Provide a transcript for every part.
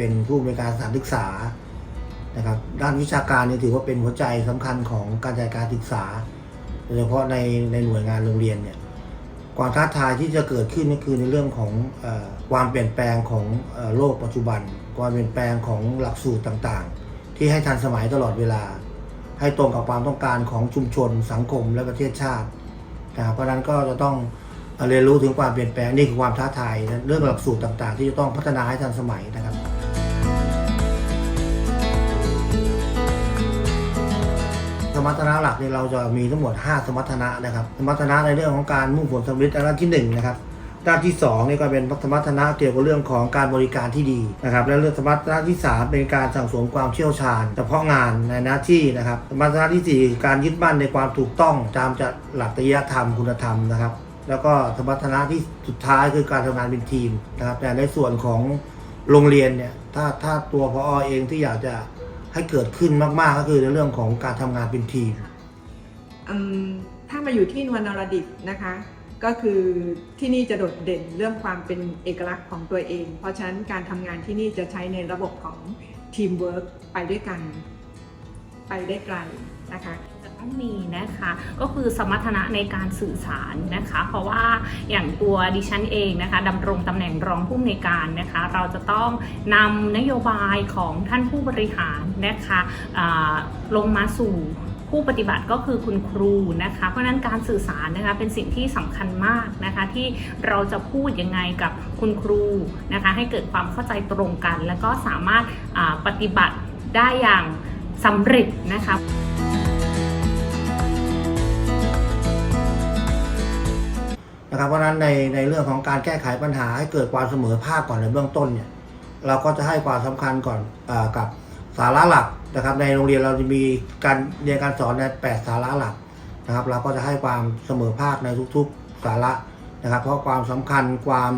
เป็นผู้อำนวยการสถานศึกษานะครับด้านวิชาการนี่ถือว่าเป็นหัวใจสำคัญของการจัดการศึกษาโดยเฉพาะในในหน่วยงานโรงเรียนเนี่ยความท้าทายที่จะเกิดขึ้นก็คือในเรื่องของอความเปลี่ยนแปลงของอโลกปัจจุบัน ความเปลี่ยนแปลงของหลักสูตรต่างๆ ที่ให้ทันสมัยตลอดเวลา ให้ตรงกับความต้องการของชุมชน สังคมและประเทศชาตินะครับเพราะฉะนั้นก็จะต้องเรียนรู้ถึงความเปลี่ยนแปลงนี่คือความท้าทายเรื่องหลักสูตรต่างๆ ที่จะต้องพัฒนาให้ทันสมัยนะครับ มรรถนะหลักเนี่ยเราจะมีทั้งหมด 5 สมรรถนะนะครับ สมรรถนะในเรื่องของการมุ่งผลสำเร็จด้านที่1นะครับด้านที่2นี่ก็เป็นสมรรถนะเกี่ยวกับเรื่องของการบริการที่ดีนะครับ และเรื่องสมรรถนะที่ 3 เป็นการสั่งสมความเชี่ยวชาญ เฉพาะงานในหน้าที่นะครับ สมรรถนะที่ 4 การยึดมั่นในความถูกต้องตามจะหลักจริยธรรมคุณธรรมนะครับ แล้วก็สมรรถนะที่สุดท้ายคือการทำงานเป็นทีมนะครับแต่ในส่วนของโรงเรียนเนี่ยถ้าถ้าตัวพอเองที่อยากจะ ให้เกิดขึ้นมากๆก็คือในเรื่องของการทำงานเป็นทีม อืมถ้ามาอยู่ที่นวลนรดิตนะคะ ก็คือที่นี่จะโดดเด่นเรื่องความเป็นเอกลักษณ์ของตัวเอง เพราะฉะนั้นการทำงานที่นี่จะใช้ในระบบของทีมเวิร์กไปด้วยกัน ไปได้ไกลนะคะจะ ต้องมีนะคะก็คือสมรรถนะในการสื่อสารนะคะ เพราะว่าอย่างตัวดิฉันเองนะคะดำรงตำแหน่งรองผู้อำนวยการนะคะ เราจะต้องนำนโยบายของท่านผู้บริหารนะคะลงมาสู่ผู้ปฏิบัติก็คือคุณครูนะคะ เพราะนั้นการสื่อสารนะคะเป็นสิ่งที่สำคัญมากนะคะ ที่เราจะพูดยังไงกับคุณครูนะคะ ให้เกิดความเข้าใจตรงกัน แล้วก็สามารถปฏิบัติได้อย่างสำเร็จนะคะ นะครับ เพราะฉะนั้นในในเรื่องของการแก้ไขปัญหาให้เกิดความเสมอภาคก่อนในเบื้องต้นเนี่ยเราก็จะให้ความสำคัญก่อนอกับสาระหลักนะครับ ในโรงเรียนเราจะมีการเรียนการสอนในแปดสาระหลักนะครับ เราก็จะให้ความเสมอภาคในทุกๆสาระนะครับ เพราะความสำคัญความ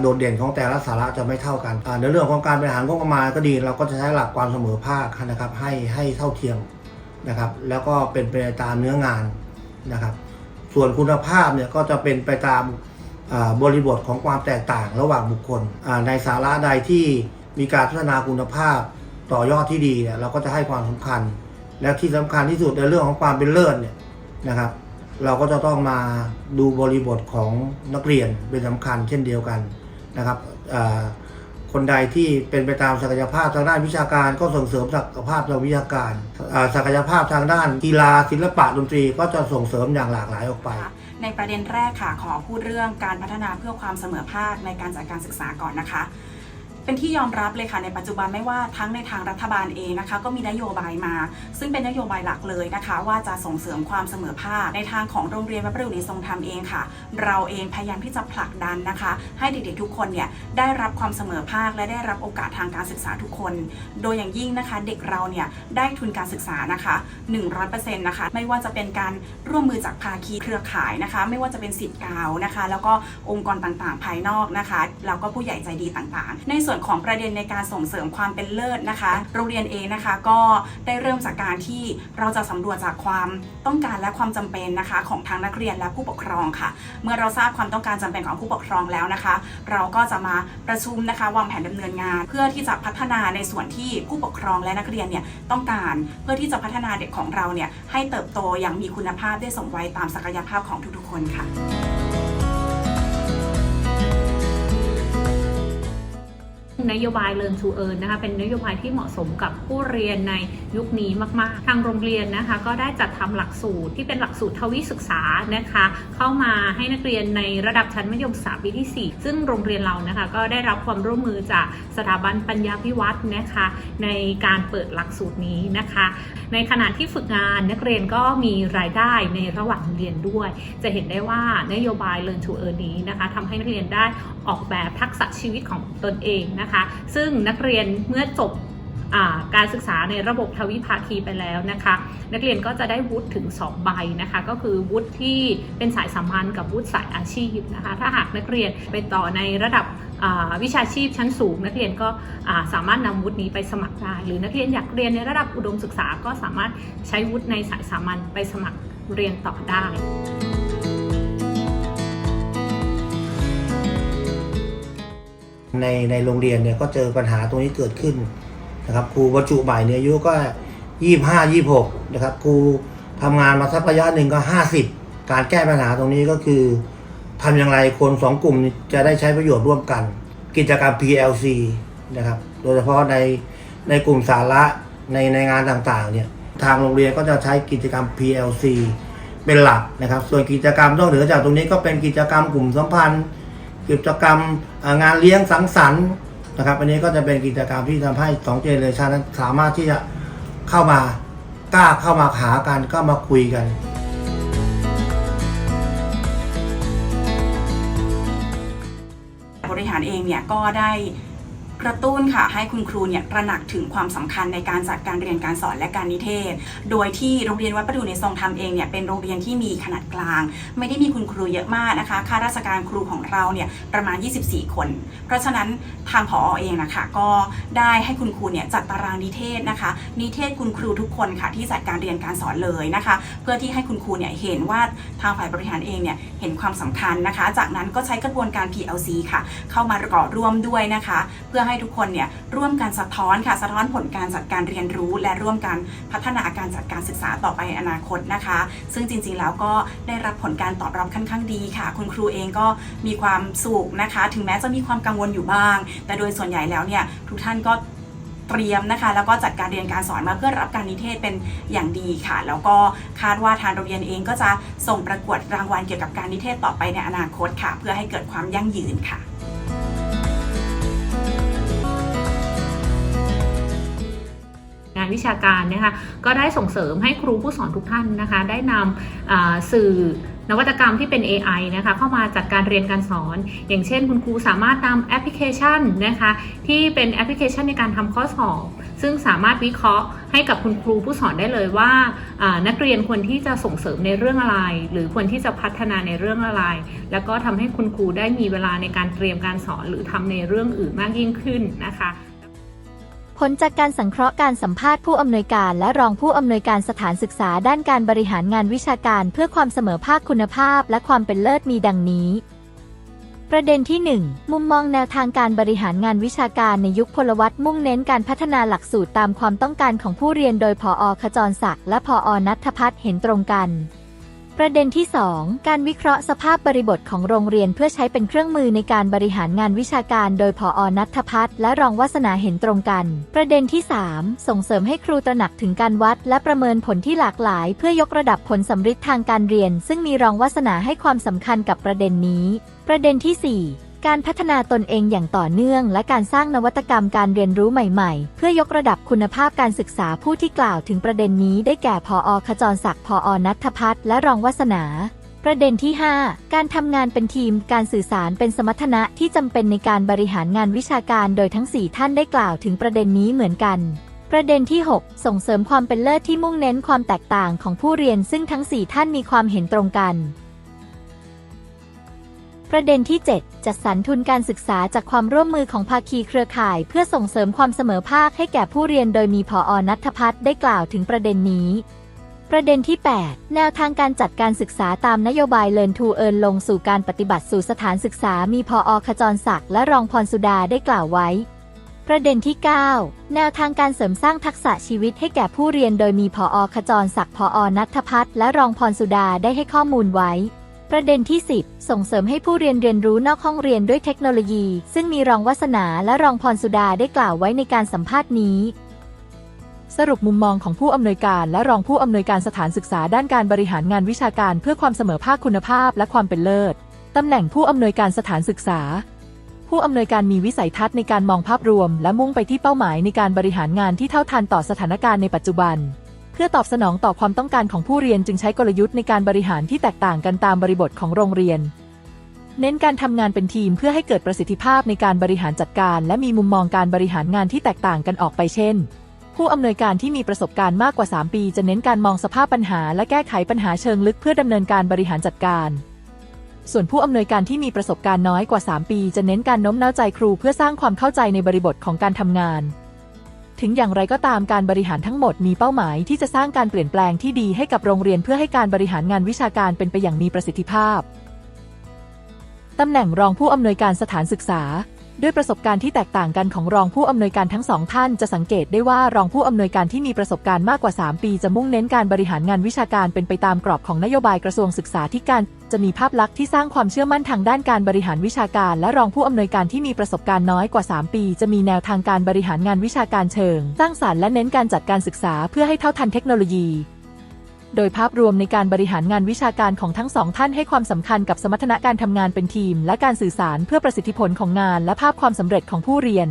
โดดเด่นของแต่ละสาระจะไม่เท่ากัน ในเรื่องของการบริหารงบประมาณก็ดี เราก็จะใช้หลักความเสมอภาคนะครับ ให้ให้เท่าเทียมนะครับ แล้วก็เป็นไปตามเนื้องานนะครับ ส่วนคุณภาพเนี่ยก็จะเป็นไปตามบริบทของความแตกต่างระหว่างบุคคล ในสาระใดที่มีการพัฒนาคุณภาพต่อยอดที่ดีเนี่ยเราก็จะให้ความสำคัญ และที่สำคัญที่สุดในเรื่องของความเป็นเลิศเนี่ยนะครับ เราก็จะต้องมาดูบริบทของนักเรียนเป็นสำคัญเช่นเดียวกันนะครับ คนใดที่เป็นไปตามศักยภาพทางด้านวิชาการก็ส่งเสริมศักยภาพทางวิชาการ ศักยภาพทางด้านกีฬาศิลปะดนตรีก็จะส่งเสริมอย่างหลากหลายออกไป ในประเด็นแรกค่ะขอพูดเรื่องการพัฒนาเพื่อความเสมอภาคในการจัดการศึกษาก่อนนะคะ เป็นที่ยอมรับเลยค่ะในปัจจุบันไม่ว่าทั้งในทางรัฐบาลเองนะคะ ก็มีนโยบายมา ซึ่งเป็นนโยบายหลักเลยนะคะ ว่าจะส่งเสริมความเสมอภาคในทางของโรงเรียนวัดประดุษทรงธรรมเองค่ะ เราเองพยายามที่จะผลักดันนะคะ ให้เด็กๆทุกคนเนี่ยได้รับความเสมอภาค และได้รับโอกาสทางการศึกษาทุกคน โดยอย่างยิ่งนะคะ เด็กเราเนี่ยได้ทุนการศึกษานะคะ100%นะคะไม่ว่าจะเป็นการร่วมมือจากภาคีเครือข่ายนะคะ ไม่ว่าจะเป็นสิทธิ์กาวนะคะ แล้วก็องค์กรต่างๆ ภายนอกนะคะแล้วก็ผู้ใหญ่ใจดีต่างๆ ในส่วนของประเด็นในการส่งเสริมความเป็นเลิศนะคะ โรงเรียนเองนะคะก็ได้เริ่มจากการที่เราจะสำรวจจากความต้องการและความจำเป็นนะคะ ของทางนักเรียนและผู้ปกครองค่ะ เมื่อเราทราบความต้องการจำเป็นของผู้ปกครองแล้วนะคะ เราก็จะมาประชุมนะคะวางแผนดำเนินงาน เพื่อที่จะพัฒนาในส่วนที่ผู้ปกครองและนักเรียนเนี่ยต้องการ เพื่อที่จะพัฒนาเด็กของเราเนี่ยให้เติบโตอย่างมีคุณภาพได้สมวัยตามศักยภาพของทุกๆคนค่ะ นโยบาย Learn to Earn นะคะเป็นนโยบายที่เหมาะสมกับผู้เรียนในยุคนี้มาก ๆ ทางโรงเรียนนะคะก็ได้จัดทำหลักสูตรที่เป็นหลักสูตรทวิศึกษานะคะเข้ามาให้นักเรียนในระดับชั้นมัธยมศึกษาปีที่ 4 ซึ่งโรงเรียนเรานะคะก็ได้รับความร่วมมือจากสถาบันปัญญาพิวัตรนะคะในการเปิดหลักสูตรนี้นะคะ ในขณะที่ฝึกงานนักเรียนก็มีรายได้ในระหว่างเรียนด้วย จะเห็นได้ว่านโยบาย Learn to Earn นี้นะคะทำให้นักเรียนได้ออกแบบทักษะชีวิตของตนเองนะคะซึ่งนักเรียนเมื่อจบอการศึกษาในระบบทวิภาคีไปแล้วนะคะ นักเรียนก็จะได้วุฒิถึง 2 ใบนะคะ ก็คือวุฒิที่เป็นสายสัมพันธ์กับวุฒิสายอาชีพนะคะ ถ้าหากนักเรียนไปต่อในระดับวิชาชีพชั้นสูง นักเรียนก็สามารถนำวุฒินี้ไปสมัครได้ หรือนักเรียนอยากเรียนในระดับอุดมศึกษาก็สามารถใช้วุฒิในสายสามัญไปสมัครเรียนต่อได้ ในในโรงเรียนเนี่ยก็เจอปัญหาตรงนี้เกิดขึ้นนะครับครูบรรจุใหม่เนี่ยอายุก็ยี่ห้ายี่หกนะครับครูทำงานมาสักระยะหนึ่งก็ห้าสิบการแก้ปัญหาตรงนี้ก็คือทำอย่างไรคนสองกลุ่มจะได้ใช้ประโยชน์ร่วมกัน กิจกรรม PLC นะครับโดยเฉพาะในในกลุ่มสาระในในงานต่างๆเนี่ยทางโรงเรียนก็จะใช้กิจกรรม PLC เป็นหลักนะครับ ส่วนกิจกรรมนอกเหนือจากตรงนี้ก็เป็นกิจกรรมกลุ่มสัมพันธ์ กิจกรรมงานเลี้ยงสังสรรค์นะครับอันนี้ก็จะเป็นกิจกรรมที่ทำให้สองเจเนเรชันนั้นสามารถที่จะเข้ามากล้าเข้ามาหากันก็มาคุยกัน บริหารเองเนี่ยก็ได้ กระตุ้นค่ะให้คุณครูเนี่ยระหนักถึงความสำคัญในการจัดการเรียนการสอนและการนิเทศ โดยที่โรงเรียนวัดประดูในทรงธรรมเองเนี่ยเป็นโรงเรียนที่มีขนาดกลาง ไม่ได้มีคุณครูเยอะมากนะคะข้าราชการครูของเราเนี่ยประมาณ 24 คน เพราะฉะนั้นทางผอเองนะคะก็ได้ให้คุณครูเนี่ยจัดตารางนิเทศนะคะ นิเทศคุณครูทุกคนค่ะที่จัดการเรียนการสอนเลยนะคะ เพื่อที่ให้คุณครูเนี่ยเห็นว่าทางฝ่ายบริหารเองเนี่ยเห็นความสำคัญนะคะ จากนั้นก็ใช้กระบวนการ PLC ค่ะ เข้ามาประกอบร่วมด้วยนะคะ เพื่อให้ทุกคนเนี่ยร่วมกันสะท้อนค่ะสะท้อนผลการจัดการเรียนรู้ และร่วมกันพัฒนาการจัดการศึกษาต่อไปในอนาคตนะคะ ซึ่งจริงๆแล้วก็ได้รับผลการตอบรับค่อนข้างดีค่ะ คุณครูเองก็มีความสุขนะคะ ถึงแม้จะมีความกังวลอยู่บ้าง แต่โดยส่วนใหญ่แล้วเนี่ยทุกท่านก็เตรียมนะคะ แล้วก็จัดการเรียนการสอนมาเพื่อรับการนิเทศเป็นอย่างดีค่ะ แล้วก็คาดว่าทางโรงเรียนเองก็จะส่งประกวดรางวัลเกี่ยวกับการนิเทศต่อไปในอนาคตค่ะ เพื่อให้เกิดความยั่งยืนค่ะ วิชาการนะคะก็ได้ส่งเสริมให้ครูผู้สอนทุกท่านนะคะได้นำสื่อนวัตกรรมที่เป็น AI นะคะเข้ามาจัดการเรียนการสอน อย่างเช่น คุณครูสามารถนำแอปพลิเคชันนะคะที่เป็นแอปพลิเคชันในการทำข้อสอบ ซึ่งสามารถวิเคราะห์ให้กับคุณครูผู้สอนได้เลยว่าอ่านักเรียนควรที่จะส่งเสริมในเรื่องอะไร หรือควรที่จะพัฒนาในเรื่องอะไร แล้วก็ทำให้คุณครูได้มีเวลาในการเตรียมการสอน หรือทำในเรื่องอื่นมากยิ่งขึ้นนะคะ ผลจากการสังเคราะห์การสัมภาษณ์ผู้อำนวยการและรองผู้อำนวยการสถานศึกษาด้านการบริหารงานวิชาการเพื่อความเสมอภาคคุณภาพและความเป็นเลิศมีดังนี้ ประเด็นที่ 1 มุมมองแนวทางการบริหารงานวิชาการในยุคพลวัตมุ่งเน้นการพัฒนาหลักสูตรตามความต้องการของผู้เรียนโดยผอขจรศักดิ์และผอนัทพัฒน์เห็นตรงกัน ประเด็นที่ 2 การวิเคราะห์สภาพบริบทของโรงเรียนเพื่อใช้เป็นเครื่องมือในการบริหารงานวิชาการโดยผอนัทพัฒน์และรองวัฒนาเห็นตรงกัน ประเด็นที่ 3 ส่งเสริมให้ครูตระหนักถึงการวัด และประเมินผลที่หลากหลาย เพื่อยกระดับผลสำฤทธิ์ทางการเรียน ซึ่งมีรองวัฒนาให้ความสำคัญกับประเด็นนี้ ประเด็นที่ 4 การพัฒนาตนเองอย่างต่อเนื่อง และการสร้างนวัตกรรมการเรียนรู้ใหม่ๆ เพื่อยกระดับคุณภาพการศึกษาผู้ที่กล่าวถึงประเด็นนี้ได้แก่พอขจรศักดิ์พอนัทพัฒน์และรองวัฒนา ประเด็นที่ 5 การทำงานเป็นทีม การสื่อสารเป็นสมรรถนะที่จำเป็นในการบริหารงานวิชาการโดยทั้ง 4 ท่านได้กล่าวถึงประเด็นนี้เหมือนกันประเด็นที่ 6 ส่งเสริมความเป็นเลิศที่มุ่งเน้นความแตกต่างของผู้เรียนซึ่งทั้ง 4 ท่านมีความเห็นตรงกัน ประเด็นที่ 7 จัดสรรทุนการศึกษาจากความร่วมมือของภาคีเครือข่าย เพื่อส่งเสริมความเสมอภาคให้แก่ผู้เรียนโดยมีพออนัทพัฒน์ได้กล่าวถึงประเด็นนี้ ประเด็นที่ 8 แนวทางการจัดการศึกษาตามนโยบาย Learn to Earn ลงสู่การปฏิบัติสู่สถานศึกษา มีพออขจรศักดิ์และรองพรสุดาได้กล่าวไว้ ประเด็นที่ 9 แนวทางการเสริมสร้างทักษะชีวิตให้แก่ผู้เรียน โดยมีพออขจรศักดิ์พอนัทพัฒน์และรองพรสุดาได้ให้ข้อมูลไว้ ประเด็นที่ 10 ส่งเสริมให้ผู้เรียนเรียนรู้นอกห้องเรียนด้วยเทคโนโลยี ซึ่งมีรองวัฒนาและรองพรสุดาได้กล่าวไว้ในการสัมภาษณ์นี้ สรุปมุมมองของผู้อำนวยการและรองผู้อำนวยการสถานศึกษาด้านการบริหารงานวิชาการเพื่อความเสมอภาคคุณภาพและความเป็นเลิศตำแหน่งผู้อำนวยการสถานศึกษา ผู้อำนวยการมีวิสัยทัศน์ในการมองภาพรวม และมุ่งไปที่เป้าหมายในการบริหารงานที่เท่าทันต่อสถานการณ์ในปัจจุบัน พื่อตอบสนองต่อความต้องการของผู้เรียนจึงใช้กลยุทธ์ในการบริหารที่แตกต่างกันตามบริบทของโรงเรียน เน้นการทำงานเป็นทีมเพื่อให้เกิดประสิทธิภาพในการบริหารจัดการ และมีมุมมองการบริหารงานที่แตกต่างกันออกไปเช่น ผู้อำนวยการที่มีประสบการณ์มากกว่า 3 ปี จะเน้นการมองสภาพปัญหา และแก้ไขปัญหาเชิงลึกเพื่อดำเนินการบริหารจัดการ ส่วนผู้อำนวยการที่มีประสบการณ์น้อยกว่า 3 ปี จะเน้นการโน้มน้าวใจครูเพื่อสร้างความเข้าใจในบริบทของการทำงาน ถึงอย่างไรก็ตามการบริหารทั้งหมดมีเป้าหมายที่จะสร้างการเปลี่ยนแปลงที่ดีให้กับโรงเรียนเพื่อให้การบริหารงานวิชาการเป็นไปอย่างมีประสิทธิภาพ ตำแหน่งรองผู้อำนวยการสถานศึกษา ด้วยประสบการณ์ที่แตกต่างกันของรองผู้อำนวยการทั้งสองท่านจะสังเกตได้ว่ารองผู้อำนวยการที่มีประสบการณ์มากกว่า 3 ปี จะมุ่งเน้นการบริหารงานวิชาการเป็นไปตามกรอบของนโยบายกระทรวงศึกษาธิการ จะมีภาพลักษณ์ที่สร้างความเชื่อมั่นทางด้านการบริหารวิชาการ และรองผู้อำนวยการที่มีประสบการณ์น้อยกว่า 3 ปี จะมีแนวทางการบริหารงานวิชาการเชิง สร้างสารรค์และเน้นการจัดการศึกษาเพื่อให้เท่าทันเทคโนโลยี โดยภาพรวมในการบริหารงานวิชาการของทั้งสองท่านให้ความสำคัญกับสมรรถนะการทำงานเป็นทีม และการสื่อสารเพื่อประสิทธิผลของงานและภาพความสำเร็จของผู้เรียน